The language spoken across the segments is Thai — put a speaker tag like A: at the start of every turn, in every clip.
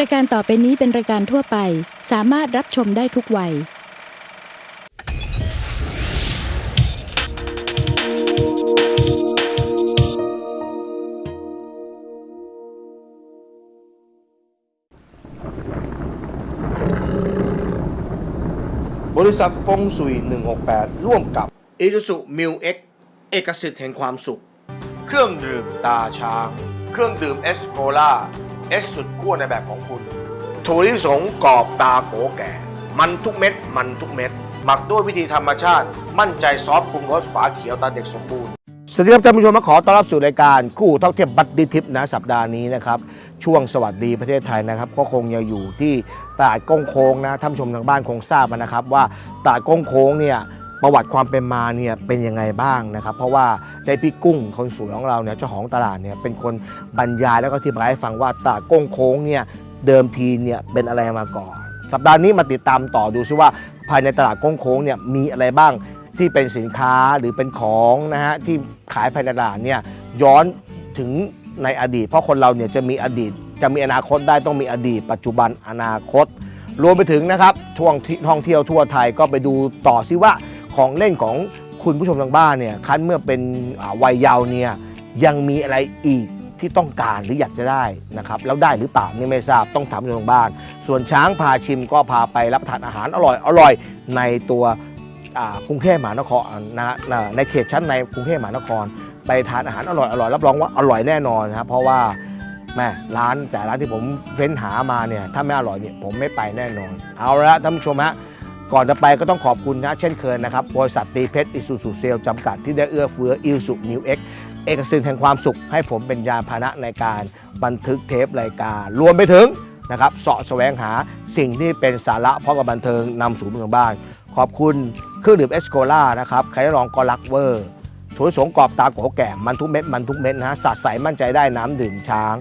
A: รายการต่อไปนี้เป็นรายการทั่วไป สามารถรับชมได้ทุกวัย
B: บริษัทฟงสุย 168 ร่วมกับ i อ u สุมิวเอ็กเอกสิทธิ์แห่งความสุข เครื่องดื่มตาช้าง เครื่องดื่มเอสโ l ล่า เอสสุดขั้วในแบบของคุณถั่วลิสงกรอบตาโกแก่ มันทุกเม็ด มันทุกเม็ด หมักด้วยวิธีธรรมชาติ มั่นใจซอฟปรุงรสฝาเขียวตาเด็กสมบูรณ์สวัสดีครับท่านผู้ชมมาขอต้อนรับสู่รายการคู่ท่องเที่ยวบัตดีทิปนะสัปดาห์นี้นะครับช่วงสวัสดีประเทศไทยนะครับ ก็คงยังอยู่ที่ตลาดกงโค้งนะท่านผู้ชมทางบ้านคงทราบนะครับ ว่าตลาดกงโค้งเนี่ย ประวัติความเป็นมาเนี่ยเป็นยังไงบ้างนะครับ เพราะว่าได้พี่กุ้งคนสวยของเราเนี่ยเจ้าของตลาดเนี่ยเป็นคนบรรยายแล้วก็อธิบายให้ฟังว่าตลาดก้งโค้งเนี่ยเดิมทีเนี่ยเป็นอะไรมาก่อน สัปดาห์นี้มาติดตามต่อดูซิว่าภายในตลาดก้งโค้งเนี่ยมีอะไรบ้างที่เป็นสินค้าหรือเป็นของนะฮะที่ขายภายในตลาดเนี่ยย้อนถึงในอดีต เพราะคนเราเนี่ยจะมีอดีต จะมีอนาคตได้ต้องมีอดีต ปัจจุบันอนาคต รวมไปถึงนะครับท่วงท่องเที่ยวทั่วไทยก็ไปดูต่อซิว่า ของเล่นของคุณผู้ชมทางบ้านเนี่ยคันเมื่อเป็นวัยเยาว์เนี่ยยังมีอะไรอีกที่ต้องการหรืออยากจะได้นะครับแล้วได้หรือเปล่านี่ไม่ทราบต้องถามผู้ชมทางบ้านส่วนช้างพาชิมก็พาไปรับประทานอาหารอร่อยอร่อยในตัวกรุงเทพมหานครนะนะในเขตชั้นในกรุงเทพมหานคร ไปทานอาหารอร่อยอร่อยรับรองว่าอร่อยแน่นอนนะครับเพราะว่าแม่ร้านแต่ร้านที่ผมเฟ้นหามาเนี่ยถ้าไม่อร่อยเนี่ยผมไม่ไปแน่นอน เอาละท่านผู้ชมฮะ ก่อนจะไปก็ต้องขอบคุณนะ เช่นเคยนะครับ บริษัทตีเพชรอิสุสุเซลจำกัดที่ได้เอื้อเฟื้ออิสุมิวเอ็กเอกสิทธิ์แห่งความสุขให้ผมเป็นยาพานะในการบันทึกเทปรายการรวมไปถึงนะครับเสาะแสวงหาสิ่งที่เป็นสาระพร้อมกับบันเทิงนำสู่เมืองบ้าน ขอบคุณเครื่องดื่มเอสโ l ล่านะครับใครลองก็รักเวอร์ถั่วสงกรอบตาโกแก่มันทุกเม็ดมันทุกเม็ดนะฮะสัดใสมั่นใจได้น้ำดื่มช้าง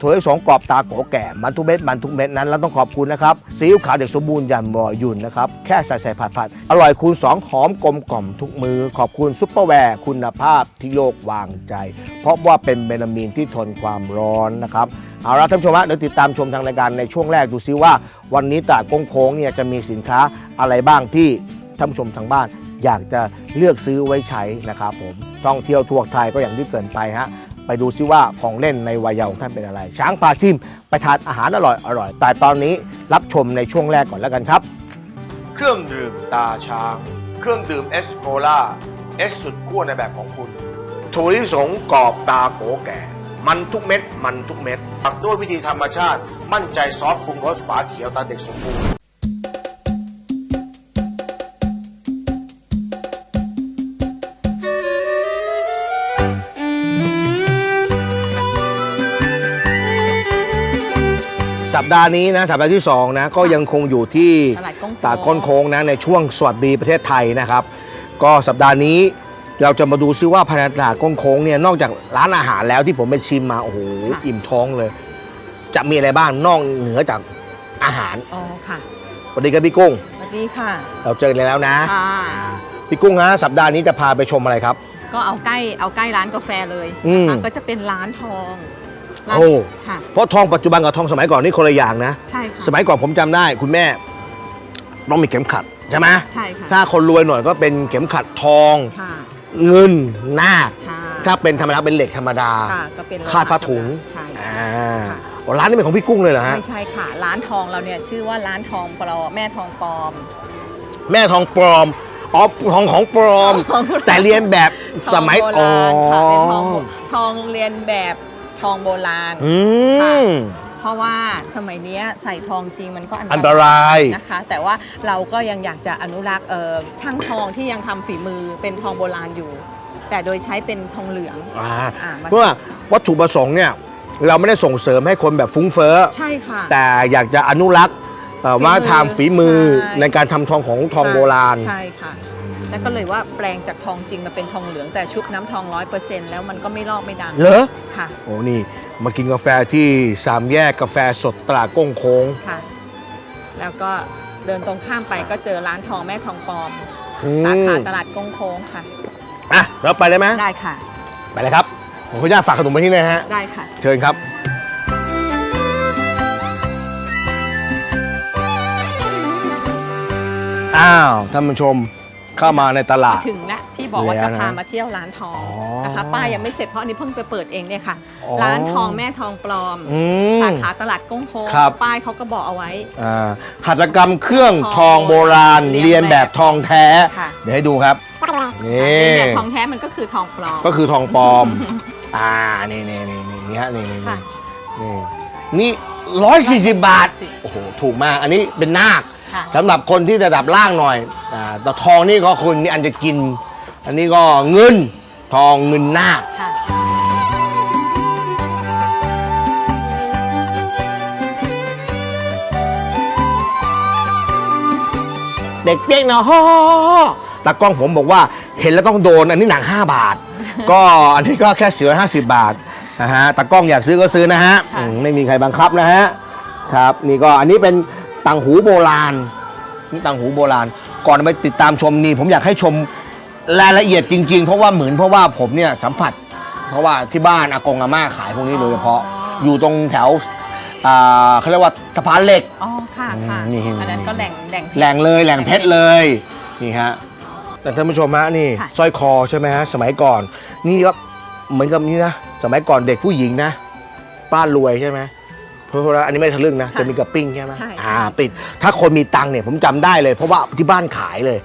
B: ถั่วลิสงกรอบตาโกแก่มันทุกเม็ดมันทุกเม็ดนั้นเราต้องขอบคุณนะครับซีอิ๊วขาวเด็กสมบูรณ์ยันบอยุ่นนะครับแค่ใส่ใส่ผัดผัดอร่อยคูณ2หอมกลมกล่อมทุกมือ ขอบคุณซุปเปอร์แวร์คุณภาพที่โลกวางใจ เพราะว่าเป็นเมลามีนที่ทนความร้อนนะครับเอาละท่านผู้ชมฮะเดี๋ยวติดตามชมทางรายการในช่วงแรกดูซิว่า วันนี้ตลาดกงโค้งเนี่ยจะมีสินค้าอะไรบ้างที่ท่านผู้ชมทางบ้านอยากจะเลือกซื้อไว้ใช้นะครับผมท่องเที่ยวทั่วไทยก็อย่างที่เกินไปฮะ ไปดูซิว่าของเล่นในวัยเยาว์ของท่านเป็นอะไร ช้างพาชิมไปทานอาหารอร่อยอร่อยแต่ตอนนี้รับชมในช่วงแรกก่อนแล้วกันครับ เครื่องดื่มตาช้าง เครื่องดื่มเอสโ l ล่าเอสสุดขั้วในแบบของคุณถั่วลิสงกรอบตาโกแก่ มันทุกเม็ด มันทุกเม็ดหมักด้วยวิธีธรรมชาติ มั่นใจซอฟต์ปรุงรสฝาเขียวตาเด็กสมบูรณ์ สัปดาห์นี้นะสัปดาห์ที่2นะก็ยังคงอยู่ที่
C: ตลาดก้งโค้ง
B: ตลาดก้นโค้งนะในช่วงสวัสดีประเทศไทยนะครับ ก็สัปดาห์นี้เราจะมาดูซิว่าภายในตลาดก้นโค้งเนี่ยนอกจากร้านอาหารแล้วที่ผมไปชิมมาโอ้โหอิ่มท้องเลย จะมีอะไรบ้างนอกเหนือจากอาหาร
C: อ๋อค่ะ
B: สวัสดีครับพี่กุ้ง
C: สวัสดีค่ะ
B: เราเจอกันแล้วนะ
C: ค่ะ
B: พี่กุ้งฮะสัปดาห์นี้จะพาไปชมอะไรครับ
C: ก็เอาใกล้เอาใกล้ร้านกาแฟเลย
B: อืม
C: นะคะก็จะเป็นร้านทอง ร้าน
B: โอ้
C: ค่ะ
B: เพราะทองปัจจุบันกับทองสมัยก่อนนี่คนละอย่างนะ
C: ใช่ค่ะ
B: สมัยก่อนผมจำได้ คุณแม่ต้องมีเข็มขัดใช่ไหม
C: ใช่ค่ะ
B: ถ้าคนรวยหน่อยก็เป็นเข็มขัดทอง
C: ค่ะ
B: เงินนาค
C: ใช่
B: ถ้าเป็นธรรมดาเป็นเหล็กธรรมดา
C: ค่ะก็เป็น
B: คาดผ้าถุง
C: ใช่
B: อ่าอ๋อร้านนี้เป็นของพี่กุ้งเลยเหรอฮะ
C: ไม่ใช่ค่ะ ร้านทองเราเนี่ยชื่อว่าร้านทองปลอมแม่ทองปลอม
B: แม่ทองปลอมอ๋อทองของปลอม
C: ทองปลอม
B: แต่เรียนแบบสมัย
C: ทองโบ
B: อ๋อ
C: ราณค่ะเป็นทองโบทองเรียนแบบ ทองโบราณ
B: อื
C: ค่ะ
B: ม
C: เพราะว่าสมัยเนี้ยใส่ทองจริงมันก็
B: อันตราย
C: นะคะ แต่ว่าเราก็ยังอยากจะอนุรักษ์เอ่อช่างทองที่ยังทำฝีมือเป็นทองโบราณอยู่ แต่โดยใช้เป็นทองเหลือง
B: อ่า
C: อ่ามา
B: เพราะว่าวัตถุประสงค์เนี่ยเราไม่ได้ส่งเสริมให้คนแบบฟุ้งเฟ้อ
C: ใช่ค่ะ
B: แต่อยากจะอนุรักษ์เอ่อ
C: ฝีมือ
B: ว่าทำฝีมือ
C: ใช่
B: ในการทำทองของทองโบราณ
C: ใช่ค่ะ แล้วก็เลยว่าแปลงจากทองจริงมาเป็นทองเหลืองแต่ชุบน้ำทองร้อยเปอร์เซ็นต์แล้วมันก็ไม่ลอกไม่ด
B: เหรอ
C: ค่ะ
B: โอ้นี่มากินกาแฟที่สามแยกกาแฟสดตลาดกงโค้ง
C: ค่ะ แล้วก็เดินตรงข้ามไปก็เจอร้านทองแม่ทองปลอมสาขาตลาดกงโค้งค่ะ
B: อะเราไปได้ไหม
C: ได้ค่ะ
B: ไปเลยครับผมขออนุญาตฝากขนมไปที่นี่ฮะ
C: ได้ค่ะ
B: เชิญครับ อ้าวท่านผู้ชม เข้ามาในตลาด
C: ถึงแล้วที่บอกว่าจะ
B: แล้วนะ
C: พามาเที่ยวร้านทอง
B: อ๋อ
C: นะคะป้ายังไม่เสร็จเพราะอันนี้เพิ่งไปเปิดเองเนี่ยค่ะ
B: อ๋อ
C: ร้านทองแม่ทองปลอม
B: อืม
C: สาขาตลาดก้งโค้ง
B: ครับ
C: ป้ายเขาก็บอกเอาไว้
B: อ่าหัตถกรรมเครื่องท
C: ท
B: อ
C: องง
B: โบราณ
C: เรี
B: เรีย
C: ย
B: น
C: น
B: แบ
C: แบบบ
B: ทองแท้
C: ค่ะ
B: เดี๋ยวให้ดูครับนี่
C: แต่ทองแท้มันก็คือทองปลอม
B: ก็คือทองปลอมอ่านี่นี่นี่นี่นี่ฮะนี่นี่
C: ค่ะ
B: นี่นี่ร้อยสี่สิบบาท
C: 140
B: โอ้โหถูกมากอันนี้เป็นนาค
C: ค่ะ
B: สำหรับคนที่ระดับล่างหน่อยอ่าแต่ทองนี่ก็คนนี่อันจะกิน อันนี้ก็เงินทองเงินนาค
C: ค่ะ
B: เด็กเปียกนะฮ่อตากล้องผมบอกว่าเห็นแล้วต้องโดน อันนี้หนัง 5 บาท ก็อันนี้ก็แค่เสือ50 บาทนะฮะตากล้องอยากซื้อก็ซื้อนะฮะ
C: ค่ะ
B: อืมไม่มีใครบังคับนะฮะ ครับ นี่ก็อันนี้เป็น ต่างหูโบราณนี่ต่างหูโบราณ ก่อนไปติดตามชมนี่ผมอยากให้ชมรายละเอียดจริง ๆ เพราะว่าเหมือนเพราะว่าผมเนี่ยสัมผัส เพราะว่าที่บ้านอากงอาม่าขายพวกนี้โดยเฉพาะอยู่ตรงแถวอ่าเขาเรียกว่าสะพานเหล็ก
C: อ๋อค่ะค่ะ
B: อืมนี่
C: อันนั้นก็แหล่งแหล่งเพชร
B: แหล่งเลยแหล่งเพชรเลยนี่ฮะแต่ท่านผู้ชมฮะนี่
C: ค่ะ
B: สร้อยคอใช่ไหมฮะสมัยก่อน นี่ก็เหมือนกับนี่นะสมัยก่อนเด็กผู้หญิงนะป้ารวยใช่ไหม เพราะว่าอันนี้ไม่ทะลึ่งนะ จะมีกระปิ้งใช่ไหม
C: ใช่
B: อ่าปิด ถ้าคนมีตังค์เนี่ยผมจำได้เลย เพราะว่าที่บ้านขายเลย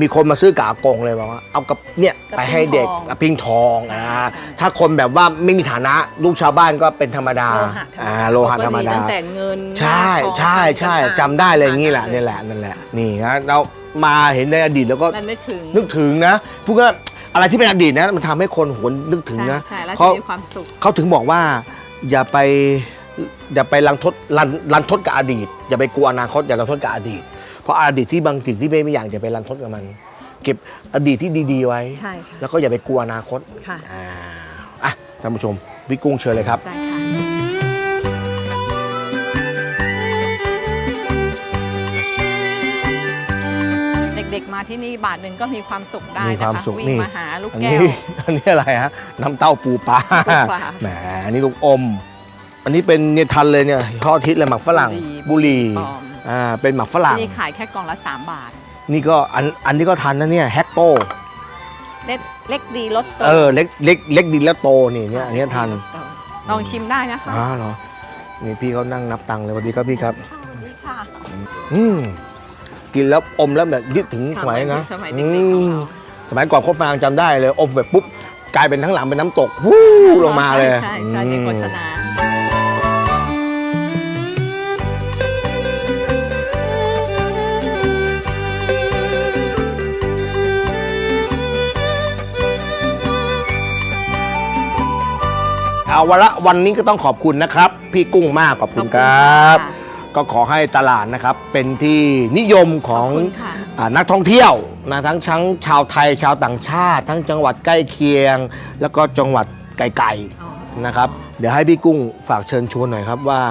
B: มีคนมาซื้อกากงเลยบอกว่า เอากับเนี่ยไปให้เด็กกระปิ้งทองอ่าถ้าคนแบบว่าไม่มีฐานะลูกชาวบ้านก็เป็นธรรมดา
C: โลหะ
B: อ่าโลหะธรรมดา
C: ตั้งแต่เงิน
B: ใช่ใช่ใช่จำได้เลยงนี้แหละนี่แหละนั่นแหละนี่ฮะเรามาเห็นในอดีตแล้วก็
C: นั่นนึกถึง
B: นึกถึงนะพูดว่าอะไรที่เป็นอดีตนะ มันทำให้คนหวนนึกถึงนะ
C: ใช่ใช่แล้ว
B: เขา
C: จะมีความสุข
B: เขาถึงบอกว่าอย่าไป อย่าไปรันทดรันรันทดกับอดีต อย่าไปกลัวอนาคตอย่ารันทดกับอดีต เพราะอดีตที่บางสิ่งที่ไม่ไม่อยากอย่าไปรันทดกับมัน เก็บอดีตที่ดีๆไว้
C: ใช่ค่ะ
B: แล้วก็อย่าไปกลัวอนาคต
C: ค่ะ
B: อ่าอะท่านผู้ชมพี่กุ้งเชิญเลยครับ
C: ได้ค่ะ เด็กๆมาที่นี่บาทหนึ่งก็มีความสุขได้
B: มี
C: นะ
B: ความ
C: คะ
B: สุข
C: วิ่ง
B: นี่
C: มาหาลูก
B: อัน
C: แก้
B: นี้
C: ว
B: อันนี้อะไรฮะน้ำเต้าปูปลา
C: ปูปลา
B: แหมอันนี้ลูกอม อันนี้เป็นเนี่ยทันเลยเนี่ยทอดทิศเลยหมักฝรั่ง
C: บุ
B: บุ
C: ห
B: ห
C: รี่
B: รี่
C: ปลอม
B: อ่าเป็นหมักฝรั่ง
C: ที่นี่ขายแค่กล่องละ 3 บาท
B: นี่ก็อันอันนี้ก็ทันนะเนี่ยแฮกโต
C: เล็กเล็กดีรสโต
B: เออเล็กเล็กเล็กดินแล้วโตนี่เนี่ยอันนี้ทัน
C: ลองชิมได้นะคะ
B: อ๋อเหรอนี่พี่เขานั่งนับตังค์เลยสวัสดีครับพี่ครับ
C: สวัสดีค่ะ
B: อืมกินแล้วอมแล้วแบบยึดถึงสมัยนะ
C: สมัย
B: อื
C: เด็กๆของ
B: ม
C: เรา
B: สมัยก่อนโคตรฟางจำได้เลยอมแบบปุ๊บกลายเป็นทั้งหลังเป็นน้ำตกวู้ลงมาเลย
C: ใช่ใช่ในโฆษณา
B: เอาวันละวันนี้ก็ต้องขอบคุณนะครับ พี่กุ้งมากขอบคุณครับ ก็ขอให้ตลาดนะครับเป็นที่นิยมข
C: ข
B: อ
C: อบ
B: ง
C: คุณค่ะ
B: อ่านักท่องเที่ยวนะทั้งทั้งชาวไทยชาวต่างชาติ ทั้งจังหวัดใกล้เคียง แล้วก็จังหวัดไกล
C: อ๋อ
B: ๆนะครับ เดี๋ยวให้พี่กุ้งฝากเชิญชวนหน่อยครับว่า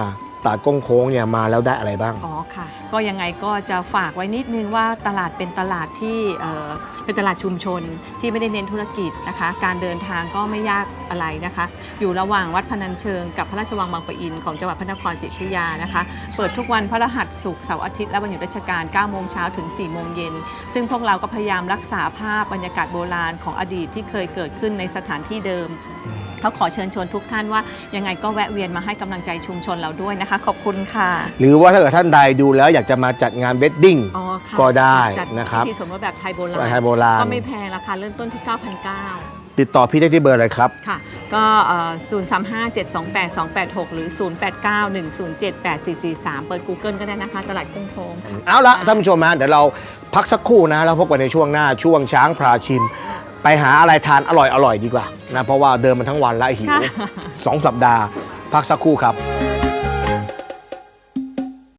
B: ตลาดก้งโค้งเนี่ยมาแล้วได้อะไรบ้าง
C: อ๋อค่ะ ก็ยังไงก็จะฝากไว้นิดนึงว่าตลาดเป็นตลาดที่เอ่อเป็นตลาดชุมชนที่ไม่ได้เน้นธุรกิจนะคะ การเดินทางก็ไม่ยากอะไรนะคะ อยู่ระหว่างวัดพนัญเชิงกับพระราชวังบางปะอินของจังหวัดพระนครศรีอยุธยานะคะ เปิดทุกวันพระรหัสศุกร์เสาร์อาทิตย์และวันหยุดราชการ 9 โมงเช้าถึง 4 โมงเย็น ซึ่งพวกเราก็พยายามรักษาภาพบรรยากาศโบราณของอดีตที่เคยเกิดขึ้นในสถานที่เดิม เขาขอเชิญชวนทุกท่านว่ายังไงก็แวะเวียนมาให้กำลังใจชุมชนเราด้วยนะคะ ขอบคุณค่ะ
B: หรือว่าถ้าเกิดท่านใดดูแล้วอยากจะมาจัดงานเวดดิ้ง
C: อ๋อค่ะ
B: ก็ได้
C: จัด
B: นะครับ
C: พิธีสมรสแบบไทยโบราณ
B: ไทยโบราณ
C: ก็ไม่แพงราคาเริ่มต้นที่ 9,900
B: ติดต่อพี่ได้ที่เบอร์อะไรครับ
C: ค่ะ ก็ 0 3 5 7 2 8 2 8 6 หรือ 0 8 9 1 0 7 8 4 4 3 เปิด Google ก็ได้นะคะ ตลาดกุ้งโค้งค่ะ
B: เอาละท่านผู้ชมนะเดี๋ยวเราพักสักครู่นะ แล้วพบกันในช่วงหน้าช่วงช้างพราชิม ไปหาอะไรทานอร่อยๆดีกว่านะเพราะว่าเดินมาทั้งวันแล้วหิว
C: ค่ะ
B: สองสัปดาห์ พักสักครู่ครับ